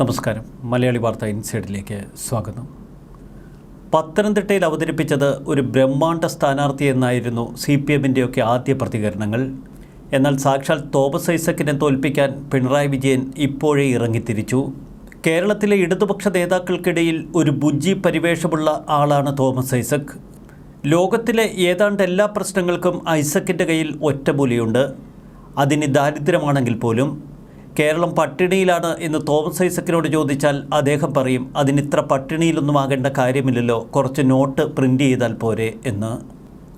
നമസ്കാരം. മലയാളി വാർത്ത ഇൻസൈഡിലേക്ക് സ്വാഗതം. പത്തനംതിട്ടയിൽ അവതരിപ്പിച്ചത് ഒരു ബ്രഹ്മാണ്ഡ സ്ഥാനാർത്ഥി എന്നായിരുന്നു സി പി എമ്മിന്റെയൊക്കെ ആദ്യ പ്രതികരണങ്ങൾ. എന്നാൽ സാക്ഷാൽ തോമസ് ഐസക്കിനെ തോൽപ്പിക്കാൻ പിണറായി വിജയൻ ഇപ്പോഴേ ഇറങ്ങിത്തിരിച്ചു. കേരളത്തിലെ ഇടതുപക്ഷ നേതാക്കൾക്കിടയിൽ ഒരു ബുജ്ജി പരിവേഷമുള്ള ആളാണ് തോമസ് ഐസക്. ലോകത്തിലെ ഏതാണ്ട് എല്ലാ പ്രശ്നങ്ങൾക്കും ഐസക്കിന്റെ കയ്യിൽ ഒറ്റമൂലിയുണ്ട്. അതിന് ദാരിദ്ര്യമാണെങ്കിൽ പോലും കേരളം പട്ടിണിയിലാണ് എന്ന് തോമസ് ഐസക്കിനോട് ചോദിച്ചാൽ അദ്ദേഹം പറയും അതിനിത്ര പട്ടിണിയിലൊന്നും ആകേണ്ട കാര്യമില്ലല്ലോ കുറച്ച് നോട്ട് പ്രിന്റ് ചെയ്താൽ പോരെ എന്ന്.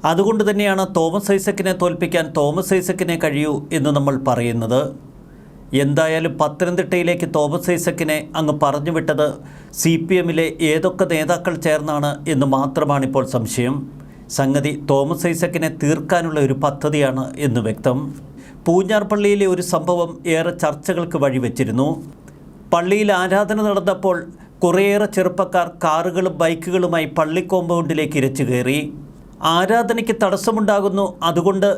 അതുകൊണ്ട് തന്നെയാണ് തോമസ് ഐസക്കിനെ തോൽപ്പിക്കാൻ തോമസ് ഐസക്കിനെ കഴിയൂ എന്ന് നമ്മൾ പറയുന്നത്. എന്തായാലും പത്തനംതിട്ടയിലേക്ക് തോമസ് ഐസക്കിനെ അങ്ങ് പറഞ്ഞു വിട്ടത് സി പി എമ്മിലെ ഏതൊക്കെ നേതാക്കൾ ചേർന്നാണ് എന്ന് മാത്രമാണിപ്പോൾ സംശയം. സംഗതി തോമസ് ഐസക്കിനെ തീർക്കാനുള്ള ഒരു പദ്ധതിയാണ് എന്ന് വ്യക്തം. പൂഞ്ഞാർ പള്ളിയിലെ ഒരു സംഭവം ഏറെ ചർച്ചകൾക്ക് വഴിവെച്ചിരുന്നു. പള്ളിയിൽ ആരാധന നടന്നപ്പോൾ കുറേയേറെ ചെറുപ്പക്കാർ കാറുകളും ബൈക്കുകളുമായി പള്ളി കോമ്പൗണ്ടിലേക്ക് ഇരച്ചു കയറി. ആരാധനയ്ക്ക് തടസ്സമുണ്ടാകുന്നു അതുകൊണ്ട്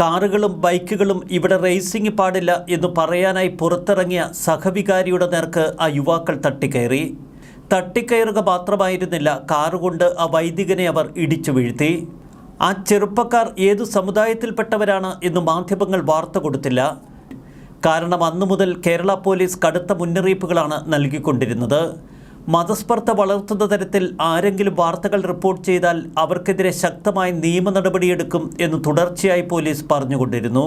കാറുകളും ബൈക്കുകളും ഇവിടെ റേസിംഗ് പാടില്ല എന്ന് പറയാനായി പുറത്തിറങ്ങിയ സഹവികാരിയുടെ നേർക്ക് ആ യുവാക്കൾ തട്ടിക്കയറി. തട്ടിക്കയറുക മാത്രമായിരുന്നില്ല കാറുകൊണ്ട് ആ വൈദികനെ അവർ ഇടിച്ചു വീഴ്ത്തി. ആ ചെറുപ്പക്കാർ ഏതു സമുദായത്തിൽപ്പെട്ടവരാണ് എന്ന് മാധ്യമങ്ങൾ വാർത്ത കൊടുത്തില്ല. കാരണം അന്നു മുതൽ കേരള പോലീസ് കടുത്ത മുന്നറിയിപ്പുകളാണ് നൽകിക്കൊണ്ടിരുന്നത്. മതസ്പർദ്ധ വളർത്തുന്ന തരത്തിൽ ആരെങ്കിലും വാർത്തകൾ റിപ്പോർട്ട് ചെയ്താൽ അവർക്കെതിരെ ശക്തമായ നിയമ നടപടിയെടുക്കും എന്ന് തുടർച്ചയായി പോലീസ് പറഞ്ഞുകൊണ്ടിരുന്നു.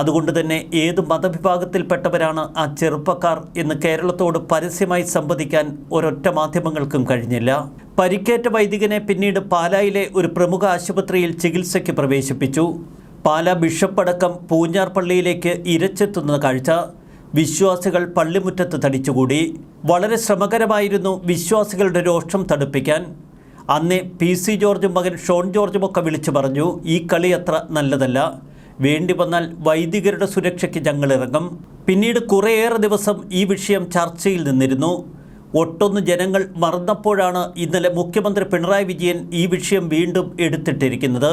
അതുകൊണ്ട് തന്നെ ഏത് മതവിഭാഗത്തിൽപ്പെട്ടവരാണ് ആ ചെറുപ്പക്കാർ എന്ന് കേരളത്തോട് പരസ്യമായി സംവദിക്കാൻ ഒരൊറ്റ മാധ്യമങ്ങൾക്കും കഴിഞ്ഞില്ല. പരിക്കേറ്റ വൈദികനെ പിന്നീട് പാലായിലെ ഒരു പ്രമുഖ ആശുപത്രിയിൽ ചികിത്സയ്ക്ക് പ്രവേശിപ്പിച്ചു. പാല ബിഷപ്പ് അടക്കം പൂഞ്ഞാർ പള്ളിയിലേക്ക് ഇരച്ചെത്തുന്ന കാഴ്ച വിശ്വാസികൾ പള്ളിമുറ്റത്ത് തടിച്ചുകൂടി. വളരെ ശ്രമകരമായിരുന്നു വിശ്വാസികളുടെ രോഷം തടുപ്പിക്കാൻ. അന്ന് പി സി ജോർജും മകൻ ഷോൺ ജോർജുമൊക്കെ വിളിച്ചു പറഞ്ഞു ഈ കളി അത്ര നല്ലതല്ല. വേണ്ടി വന്നാൽ വൈദികരുടെ സുരക്ഷയ്ക്ക് ഞങ്ങളിറങ്ങും. പിന്നീട് കുറേയേറെ ദിവസം ഈ വിഷയം ചർച്ചയിൽ നിന്നിരുന്നു. ഒട്ടൊന്ന് ജനങ്ങൾ മറന്നപ്പോഴാണ് ഇന്നലെ മുഖ്യമന്ത്രി പിണറായി വിജയൻ ഈ വിഷയം വീണ്ടും എടുത്തിട്ടിരിക്കുന്നത്.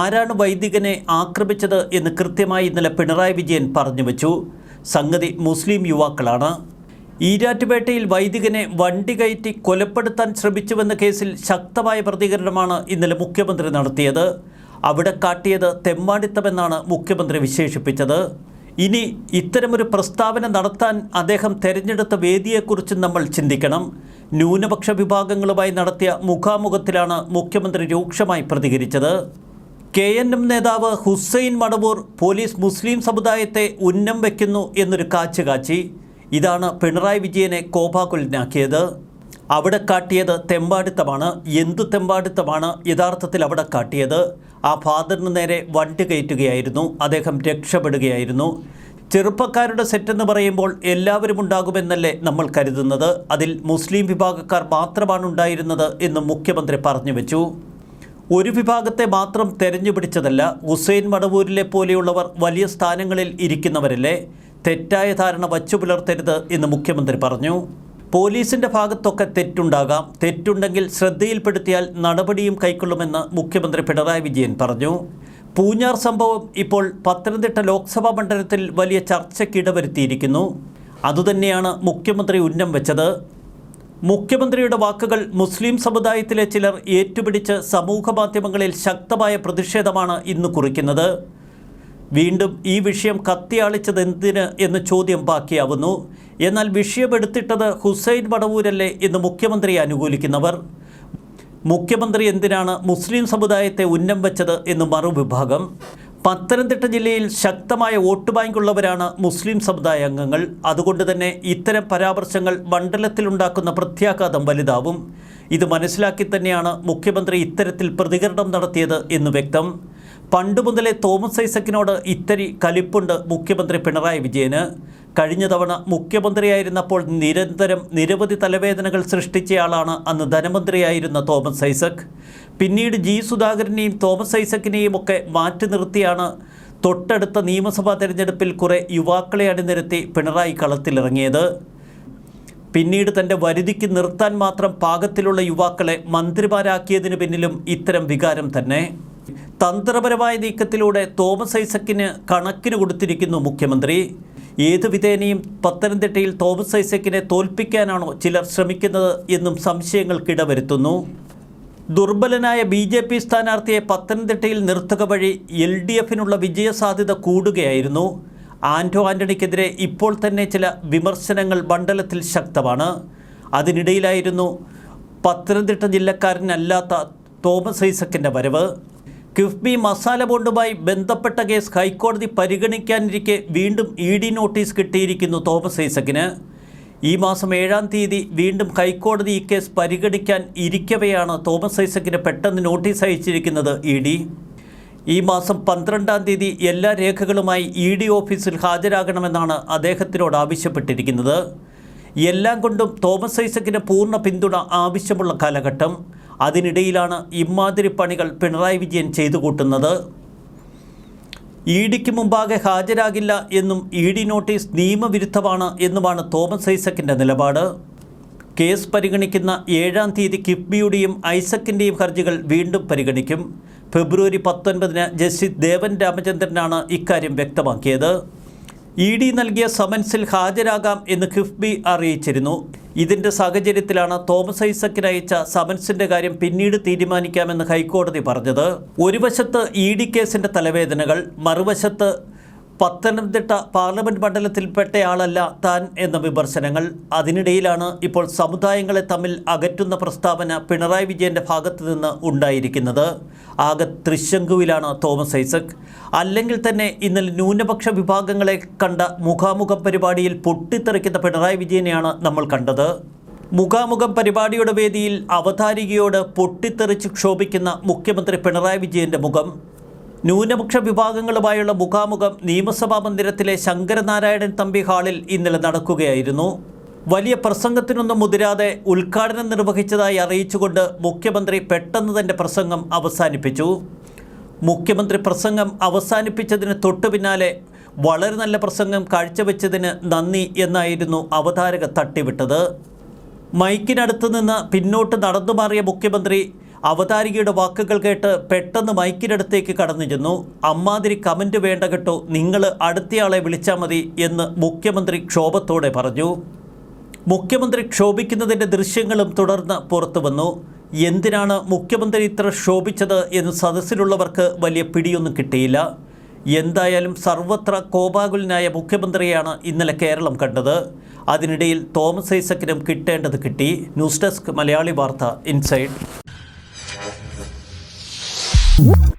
ആരാണ് വൈദികനെ ആക്രമിച്ചത് എന്ന് കൃത്യമായി ഇന്നലെ പിണറായി വിജയൻ പറഞ്ഞു വച്ചു. സംഗതി മുസ്ലിം യുവാക്കളാണ്. ഈരാറ്റുപേട്ടയിൽ വൈദികനെ വണ്ടി കയറ്റി കൊലപ്പെടുത്താൻ ശ്രമിച്ചുവെന്ന കേസിൽ ശക്തമായ പ്രതികരണമാണ് ഇന്നലെ മുഖ്യമന്ത്രി നടത്തിയത്. അവിടെ കാട്ടിയത് തെമ്മാടിത്തമെന്നാണ് മുഖ്യമന്ത്രി വിശേഷിപ്പിച്ചത്. ഇനി ഇത്തരമൊരു പ്രസ്താവന നടത്താൻ അദ്ദേഹം തെരഞ്ഞെടുത്ത വേദിയെക്കുറിച്ച് നമ്മൾ ചിന്തിക്കണം. ന്യൂനപക്ഷ വിഭാഗങ്ങളുമായി നടത്തിയ മുഖാമുഖത്തിലാണ് മുഖ്യമന്ത്രി രൂക്ഷമായി പ്രതികരിച്ചത്. കെ എൻ എം നേതാവ് ഹുസൈൻ മടവൂർ പോലീസ് മുസ്ലിം സമുദായത്തെ ഉന്നം വയ്ക്കുന്നു എന്നൊരു കാച്ചുകാച്ചി ഇതാണ് പിണറായി വിജയനെ കോപാകുലനാക്കിയത്. അവിടെ കാട്ടിയത് തെമ്പാടിത്തമാണ്. എന്തു തെമ്പാടിത്തമാണ് യഥാർത്ഥത്തിൽ അവിടെ കാട്ടിയത്? ആ ഫാദറിന് നേരെ വണ്ടി കയറ്റുകയായിരുന്നു. അദ്ദേഹം രക്ഷപ്പെടുകയായിരുന്നു. ചെറുപ്പക്കാരുടെ സെറ്റെന്ന് പറയുമ്പോൾ എല്ലാവരും ഉണ്ടാകുമെന്നല്ലേ നമ്മൾ കരുതുന്നത്. അതിൽ മുസ്ലിം വിഭാഗക്കാർ മാത്രമാണ് ഉണ്ടായിരുന്നത് എന്ന് മുഖ്യമന്ത്രി പറഞ്ഞു വെച്ചു. ഒരു വിഭാഗത്തെ മാത്രം തെരഞ്ഞു പിടിച്ചതല്ല ഹുസൈൻ മടവൂരിലെ പോലെയുള്ളവർ വലിയ സ്ഥാനങ്ങളിൽ ഇരിക്കുന്നവരല്ലേ? തെറ്റായ ധാരണ വച്ചു പുലർത്തരുത് എന്ന് മുഖ്യമന്ത്രി പറഞ്ഞു. പോലീസിന്റെ ഭാഗത്തൊക്കെ തെറ്റുണ്ടാകാം. തെറ്റുണ്ടെങ്കിൽ ശ്രദ്ധയിൽപ്പെടുത്തിയാൽ നടപടിയും കൈക്കൊള്ളുമെന്ന് മുഖ്യമന്ത്രി പിണറായി വിജയൻ പറഞ്ഞു. പൂഞ്ഞാർ സംഭവം ഇപ്പോൾ പത്തനംതിട്ട ലോക്സഭാ മണ്ഡലത്തിൽ വലിയ ചർച്ചയ്ക്കിടവരുത്തിയിരിക്കുന്നു അതുതന്നെയാണ് മുഖ്യമന്ത്രി ഉന്നം വെച്ചത്. മുഖ്യമന്ത്രിയുടെ വാക്കുകൾ മുസ്ലിം സമുദായത്തിലെ ചിലർ ഏറ്റുപിടിച്ച് സമൂഹ മാധ്യമങ്ങളിൽ ശക്തമായ പ്രതിഷേധമാണ് ഇന്ന് കുറിക്കുന്നത്. വീണ്ടും ഈ വിഷയം കത്തിയാളിച്ചത് എന്തിന് എന്ന ചോദ്യം ബാക്കിയാവുന്നു. എന്നാൽ വിഷയമെടുത്തിട്ടത് ഹുസൈൻ വടവൂരല്ലേ എന്ന് മുഖ്യമന്ത്രിയെ അനുകൂലിക്കുന്നവർ. മുഖ്യമന്ത്രി എന്തിനാണ് മുസ്ലിം സമുദായത്തെ ഉന്നം വെച്ചത് എന്ന് മറുവിഭാഗം. പത്തനംതിട്ട ജില്ലയിൽ ശക്തമായ വോട്ട് ബാങ്കുള്ളവരാണ് മുസ്ലിം സമുദായ അംഗങ്ങൾ. അതുകൊണ്ട് തന്നെ ഇത്തരം പരാമർശങ്ങൾ മണ്ഡലത്തിലുണ്ടാക്കുന്ന പ്രത്യാഘാതം വലുതാവും. ഇത് മനസ്സിലാക്കി തന്നെയാണ് മുഖ്യമന്ത്രി ഇത്തരത്തിൽ പ്രതികരണം നടത്തിയത് എന്ന് വ്യക്തം. പണ്ട് മുതലേ തോമസ് ഐസക്കിനോട് ഇത്തിരി കലിപ്പുണ്ട് മുഖ്യമന്ത്രി പിണറായി വിജയന്. കഴിഞ്ഞ തവണ മുഖ്യമന്ത്രിയായിരുന്നപ്പോൾ നിരന്തരം നിരവധി തലവേദനകൾ സൃഷ്ടിച്ചയാളാണ് അന്ന് ധനമന്ത്രിയായിരുന്ന തോമസ് ഐസക്. പിന്നീട് ജി സുധാകരനെയും തോമസ് ഐസക്കിനെയും ഒക്കെ മാറ്റി നിർത്തിയാണ് തൊട്ടടുത്ത നിയമസഭാ തെരഞ്ഞെടുപ്പിൽ കുറെ യുവാക്കളെ അണിനിരത്തി പിണറായി കളത്തിലിറങ്ങിയത്. പിന്നീട് തന്റെ വരുതിക്ക് നിർത്താൻ മാത്രം പാകത്തിലുള്ള യുവാക്കളെ മന്ത്രിമാരാക്കിയതിന് പിന്നിലും ഇത്തരം വികാരം തന്നെ. തന്ത്രപരമായ നീക്കത്തിലൂടെ തോമസ് ഐസക്കിന് കണക്കിന് കൊടുത്തിരിക്കുന്നു മുഖ്യമന്ത്രി. ഏതു വിധേനയും പത്തനംതിട്ടയിൽ തോമസ് ഐസക്കിനെ തോൽപ്പിക്കാനാണോ ചിലർ ശ്രമിക്കുന്നത് എന്നും സംശയങ്ങൾക്കിടവരുത്തുന്നു ദുർബലനായ ബി ജെ പി സ്ഥാനാർത്ഥിയെ പത്തനംതിട്ടയിൽ നിർത്തുക വഴി എൽ ഡി എഫിനുള്ള വിജയസാധ്യത കൂടുകയായിരുന്നു. ആന്റോ ആന്റണിക്കെതിരെ ഇപ്പോൾ തന്നെ ചില വിമർശനങ്ങൾ മണ്ഡലത്തിൽ ശക്തമാണ്. അതിനിടയിലായിരുന്നു പത്തനംതിട്ട ജില്ലക്കാരനല്ലാത്ത തോമസ് ഐസക്കിന്റെ വരവ്. കിഫ്ബി മസാല ബോണ്ടുമായി ബന്ധപ്പെട്ട കേസ് ഹൈക്കോടതി പരിഗണിക്കാനിരിക്കെ വീണ്ടും ഇ ഡി നോട്ടീസ് കിട്ടിയിരിക്കുന്നു തോമസ് ഐസക്കിന്. ഈ മാസം ഏഴാം തീയതി വീണ്ടും ഹൈക്കോടതി ഈ കേസ് പരിഗണിക്കാൻ ഇരിക്കവെയാണ് തോമസ് ഐസക്കിന് പെട്ടെന്ന് നോട്ടീസ് അയച്ചിരിക്കുന്നത് ഇ ഡി. ഈ മാസം പന്ത്രണ്ടാം തീയതി എല്ലാ രേഖകളുമായി ഇ ഡി ഓഫീസിൽ ഹാജരാകണമെന്നാണ് അദ്ദേഹത്തിനോട് ആവശ്യപ്പെട്ടിരിക്കുന്നത്. എല്ലാം കൊണ്ടും തോമസ് ഐസക്കിന് പൂർണ പിന്തുണ ആവശ്യമുള്ള കാലഘട്ടം. അതിനിടയിലാണ് ഇമാതിരി പണികൾ പിണറായി വിജയൻ ചെയ്തു കൂട്ടുന്നത്. ഇ ഡിക്ക് മുമ്പാകെ ഹാജരാകില്ല എന്നും ഇ ഡി നോട്ടീസ് നിയമവിരുദ്ധമാണ് എന്നുമാണ് തോമസ് ഐസക്കിന്റെ നിലപാട്. കേസ് പരിഗണിക്കുന്ന ഏഴാം തീയതി കിഫ്ബിയുടെയും ഐസക്കിന്റെയും ഹർജികൾ വീണ്ടും പരിഗണിക്കും. ഫെബ്രുവരി പത്തൊൻപതിന് ജസ്റ്റിസ് ദേവൻ രാമചന്ദ്രനാണ് ഇക്കാര്യം വ്യക്തമാക്കിയത്. ഇ ഡി നൽകിയ സമൻസിൽ ഹാജരാകാം എന്ന് കിഫ്ബി അറിയിച്ചിരുന്നു. ഇതിന്റെ സാഹചര്യത്തിലാണ് തോമസ് ഐസക്കിന് അയച്ച സമൻസിന്റെ കാര്യം പിന്നീട് തീരുമാനിക്കാമെന്ന് ഹൈക്കോടതി പറഞ്ഞത്. ഒരു വശത്ത് ഇ ഡി കേസിന്റെ തലവേദനകൾ മറുവശത്ത് പത്തനംതിട്ട പാർലമെന്റ് മണ്ഡലത്തിൽപ്പെട്ടയാളല്ല താൻ എന്ന വിമർശനങ്ങൾ. അതിനിടയിലാണ് ഇപ്പോൾ സമുദായങ്ങളെ തമ്മിൽ അകറ്റുന്ന പ്രസ്താവന പിണറായി വിജയന്റെ ഭാഗത്തു നിന്ന് ഉണ്ടായിരിക്കുന്നത്. ആകെ തൃശങ്കുവിലാണ് തോമസ് ഐസക്. അല്ലെങ്കിൽ തന്നെ ഇന്നലെ ന്യൂനപക്ഷ വിഭാഗങ്ങളെ കണ്ട മുഖാമുഖം പരിപാടിയിൽ പൊട്ടിത്തെറിക്കുന്ന പിണറായി വിജയനെയാണ് നമ്മൾ കണ്ടത്. മുഖാമുഖം പരിപാടിയുടെ വേദിയിൽ അവതാരികയോട് പൊട്ടിത്തെറിച്ച് ക്ഷോഭിക്കുന്ന മുഖ്യമന്ത്രി പിണറായി വിജയന്റെ മുഖം. ന്യൂനപക്ഷ വിഭാഗങ്ങളുമായുള്ള മുഖാമുഖം നിയമസഭാ മന്ദിരത്തിലെ ശങ്കരനാരായണൻ തമ്പി ഹാളിൽ ഇന്നലെ നടക്കുകയായിരുന്നു. വലിയ പ്രസംഗത്തിനൊന്നും മുതിരാതെ ഉദ്ഘാടനം നിർവഹിച്ചതായി അറിയിച്ചുകൊണ്ട് മുഖ്യമന്ത്രി പെട്ടെന്ന് തന്റെ പ്രസംഗം അവസാനിപ്പിച്ചു. മുഖ്യമന്ത്രി പ്രസംഗം അവസാനിപ്പിച്ചതിന് തൊട്ടു പിന്നാലെ വളരെ നല്ല പ്രസംഗം കാഴ്ചവെച്ചതിന് നന്ദി എന്നായിരുന്നു അവതാരക തട്ടിവിട്ടത്. മൈക്കിനടുത്ത് നിന്ന് പിന്നോട്ട് നടന്നു മാറിയ മുഖ്യമന്ത്രി അവതാരികയുടെ വാക്കുകൾ കേട്ട് പെട്ടെന്ന് മൈക്കിനടുത്തേക്ക് കടന്നു ചെന്നു. അമ്മാതിരി കമന്റ് വേണ്ട കേട്ടോ. നിങ്ങൾ അടുത്തയാളെ വിളിച്ചാൽ മതി എന്ന് മുഖ്യമന്ത്രി ക്ഷോഭത്തോടെ പറഞ്ഞു. മുഖ്യമന്ത്രി ക്ഷോഭിക്കുന്നതിന്റെ ദൃശ്യങ്ങളും തുടർന്ന് പുറത്തു വന്നു. എന്തിനാണ് മുഖ്യമന്ത്രി ഇത്ര ക്ഷോഭിച്ചത് എന്ന് സദസ്സിലുള്ളവർക്ക് വലിയ പിടിയൊന്നും കിട്ടിയില്ല. എന്തായാലും സർവത്ര കോപാകുലനായ മുഖ്യമന്ത്രിയാണ് ഇന്നലെ കേരളം കണ്ടത്. അതിനിടയിൽ തോമസ് ഐസക്കിനും കിട്ടേണ്ടത് കിട്ടി. ന്യൂസ് ഡെസ്ക് മലയാളി വാർത്ത ഇൻസൈഡ്. Woo!